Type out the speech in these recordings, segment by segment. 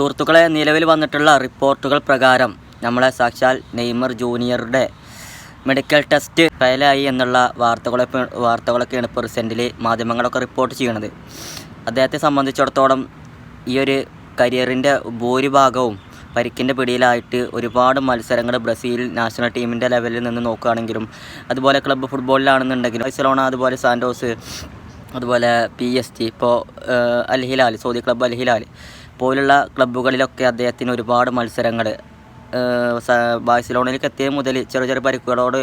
സുഹൃത്തുക്കളെ നിലവിൽ വന്നിട്ടുള്ള റിപ്പോർട്ടുകൾ പ്രകാരം നമ്മളെ സാക്ഷാൽ നെയ്മർ ജൂനിയറുടെ മെഡിക്കൽ ടെസ്റ്റ് ഫയലായി എന്നുള്ള വാർത്തകളെ വാർത്തകളൊക്കെയാണ് ഇപ്പോൾ റിസെന്റിൽ മാധ്യമങ്ങളൊക്കെ റിപ്പോർട്ട് ചെയ്യണത്. അദ്ദേഹത്തെ സംബന്ധിച്ചിടത്തോളം ഈ ഒരു കരിയറിന്റെ ഭൂരിഭാഗവും പരിക്കിന്റെ പിടിയിലായിട്ട് ഒരുപാട് മത്സരങ്ങൾ ബ്രസീൽ നാഷണൽ ടീമിന്റെ ലെവലിൽ നിന്ന് നോക്കുകയാണെങ്കിലും അതുപോലെ ക്ലബ്ബ് ഫുട്ബോളിലാണെന്നുണ്ടെങ്കിലും ബൈസലോണ അതുപോലെ സാൻഡോസ് അതുപോലെ പി എസ് ടി ഇപ്പോൾ Al Hilal Saudi club Al Hilal പോലുള്ള ക്ലബ്ബുകളിലൊക്കെ അദ്ദേഹത്തിന് ഒരുപാട് മത്സരങ്ങൾ ബാഴ്സലോണയിലേക്ക് എത്തിയ മുതൽ ചെറിയ ചെറിയ പരിക്കുകളോട്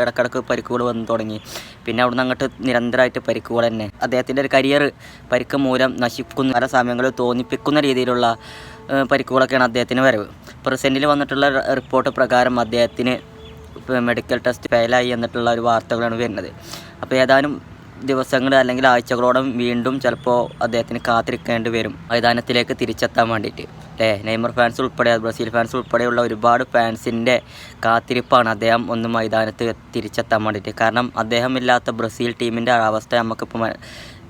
ഇടക്കിടക്ക് പരിക്കുകൾ വന്നു തുടങ്ങി. പിന്നെ അവിടുന്ന് അങ്ങോട്ട് നിരന്തരമായിട്ട് പരിക്കുകൾ തന്നെ. അദ്ദേഹത്തിന്റെ ഒരു കരിയർ പരിക്ക് മൂലം നശിക്കുന്ന പല സമയങ്ങളിൽ തോന്നിപ്പിക്കുന്ന രീതിയിലുള്ള പരിക്കുകളൊക്കെയാണ് അദ്ദേഹത്തിന് വരവ്. പ്രസന്റിൽ വന്നിട്ടുള്ള റിപ്പോർട്ട് പ്രകാരം അദ്ദേഹത്തിന് മെഡിക്കൽ ടെസ്റ്റ് ഫെയിലായി എന്നിട്ടുള്ള ഒരു വാർത്തകളാണ് വരുന്നത്. അപ്പോൾ ഏതാനും ദിവസങ്ങൾ അല്ലെങ്കിൽ ആഴ്ചകളോളം വീണ്ടും ചിലപ്പോൾ അദ്ദേഹത്തിന് കാത്തിരിക്കേണ്ടി വരും. മൈതാനത്തിലേക്ക് തിരിച്ചെത്താൻ വേണ്ടിയിട്ട്. അല്ലേ നെയ്മർ ഫാൻസ് ഉൾപ്പെടെ ബ്രസീൽ ഫാൻസ് ഉൾപ്പെടെയുള്ള ഒരുപാട് ഫാൻസിന്റെ കാത്തിരിപ്പാണ് അദ്ദേഹം ഒന്ന് മൈതാനത്ത് തിരിച്ചെത്താൻ വേണ്ടിയിട്ട്. കാരണം അദ്ദേഹം ഇല്ലാത്ത ബ്രസീൽ ടീമിന്റെ അവസ്ഥ നമുക്കിപ്പോൾ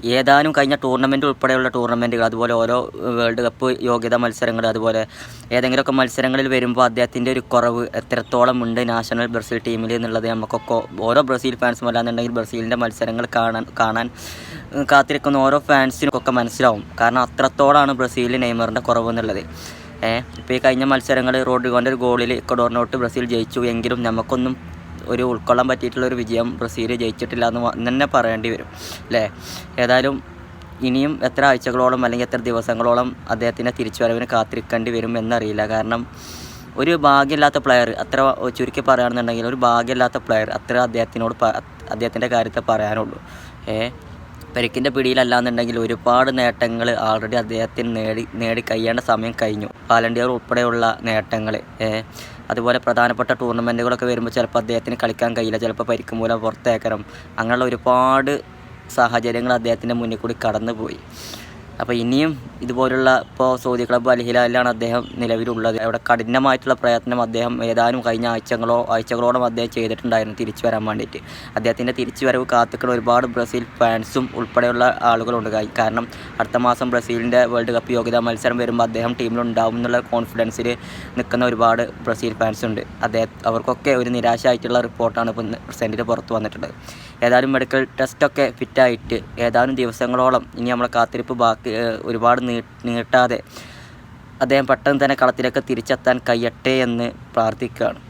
ഏതാനും കഴിഞ്ഞ ടൂർണമെന്റ് ഉൾപ്പെടെയുള്ള ടൂർണമെന്റുകൾ അതുപോലെ ഓരോ വേൾഡ് കപ്പ് യോഗ്യത മത്സരങ്ങൾ അതുപോലെ ഏതെങ്കിലുമൊക്കെ മത്സരങ്ങളിൽ വരുമ്പോൾ അദ്ദേഹത്തിന്റെ ഒരു കുറവ് എത്രത്തോളം ഉണ്ട് നാഷണൽ ബ്രസീൽ ടീമിൽ എന്നുള്ളത് നമുക്കൊക്കെ ഓരോ ബ്രസീൽ ഫാൻസും അല്ലാന്നുണ്ടെങ്കിൽ ബ്രസീലിന്റെ മത്സരങ്ങൾ കാണാൻ കാണാൻ കാത്തിരിക്കുന്ന ഓരോ ഫാൻസിനൊക്കെ മനസ്സിലാവും. കാരണം അത്രത്തോളമാണ് ബ്രസീലിൽ നെയ്മറിന്റെ കുറവ് എന്നുള്ളത്. ഏഹ് ഇപ്പോൾ ഈ കഴിഞ്ഞ മത്സരങ്ങൾ റോഡ്രിഗോന്റെ ഒരു ഗോളിൽ ഇക്കഡോറിനോട്ട് ബ്രസീൽ ജയിച്ചു എങ്കിലും നമുക്കൊന്നും ഒരു ഉൾക്കൊള്ളാൻ പറ്റിയിട്ടുള്ള ഒരു വിജയം ബ്രസീൽ ജയിച്ചിട്ടില്ല എന്ന് തന്നെ പറയേണ്ടി വരും അല്ലേ? ഏതായാലും ഇനിയും എത്ര ആഴ്ചകളോളം അല്ലെങ്കിൽ എത്ര ദിവസങ്ങളോളം അദ്ദേഹത്തിന്റെ തിരിച്ചുവരവിന് കാത്തിരിക്കേണ്ടി വരും എന്നറിയില്ല. കാരണം ഒരു ഭാഗ്യമില്ലാത്ത പ്ലെയർ അത്ര ചുരുക്കി പറയുകയാണെന്നുണ്ടെങ്കിൽ ഒരു ഭാഗ്യമില്ലാത്ത പ്ലെയർ അത്ര അദ്ദേഹത്തിനോട് അദ്ദേഹത്തിന്റെ കാര്യത്തെ പറയാനുള്ളൂ. ഏ? പരിക്കിന്റെ പിടിയിലല്ലാന്നുണ്ടെങ്കിൽ ഒരുപാട് നേട്ടങ്ങൾ ആൾറെഡി അദ്ദേഹത്തിന് നേടി നേടി കഴിയേണ്ട സമയം കഴിഞ്ഞു. പാലണ്ടിയർ ഉൾപ്പെടെയുള്ള നേട്ടങ്ങൾ അതുപോലെ പ്രധാനപ്പെട്ട ടൂർണമെന്റുകളൊക്കെ വരുമ്പോൾ ചിലപ്പോൾ അദ്ദേഹത്തിന് കളിക്കാൻ കഴിയില്ല ചിലപ്പോൾ പരിക്ക് മൂലം പുറത്തേക്കണം അങ്ങനെയുള്ള ഒരുപാട് സാഹചര്യങ്ങൾ അദ്ദേഹത്തിന്റെ മുന്നിൽ കൂടി കടന്നുപോയി. അപ്പോൾ ഇനിയും ഇതുപോലുള്ള ഇപ്പോൾ സൗദി ക്ലബ്ബ് അൽ ഹിലാലിലാണ് അദ്ദേഹം നിലവിലുള്ളത്. അവിടെ കഠിനമായിട്ടുള്ള പ്രയത്നം അദ്ദേഹം ഏതാനും കഴിഞ്ഞ ആഴ്ചകളോ ആഴ്ചകളോളം അദ്ദേഹം ചെയ്തിട്ടുണ്ടായിരുന്നു തിരിച്ചു വരാൻ വേണ്ടിയിട്ട്. അദ്ദേഹത്തിന്റെ തിരിച്ചു വരവ് കാത്തിക്കുന്ന ഒരുപാട് ബ്രസീൽ ഫാൻസും ഉൾപ്പെടെയുള്ള ആളുകളുണ്ട്. കാരണം അടുത്ത മാസം ബ്രസീലിന്റെ വേൾഡ് കപ്പ് യോഗ്യതാ മത്സരം വരുമ്പോൾ അദ്ദേഹം ടീമിലുണ്ടാവും എന്നുള്ള കോൺഫിഡൻസിൽ നിൽക്കുന്ന ഒരുപാട് ബ്രസീൽ ഫാൻസ് ഉണ്ട് അദ്ദേഹം അവർക്കൊക്കെ ഒരു നിരാശയായിട്ടുള്ള റിപ്പോർട്ടാണ് ഇപ്പോൾ പ്രസന്റിൽ പുറത്ത് വന്നിട്ടുള്ളത്. ഏതായാലും മെഡിക്കൽ ടെസ്റ്റൊക്കെ ഫിറ്റായിട്ട് ഏതാനും ദിവസങ്ങളോളം ഇനി നമ്മളെ കാത്തിരിപ്പ് ബാക്കി ഒരുപാട് നീട്ടാതെ അദ്ദേഹം പെട്ടെന്ന് തന്നെ കളത്തിലേക്ക് തിരിച്ചെത്താൻ കഴിയട്ടെ എന്ന് പ്രാർത്ഥിക്കുകയാണ്.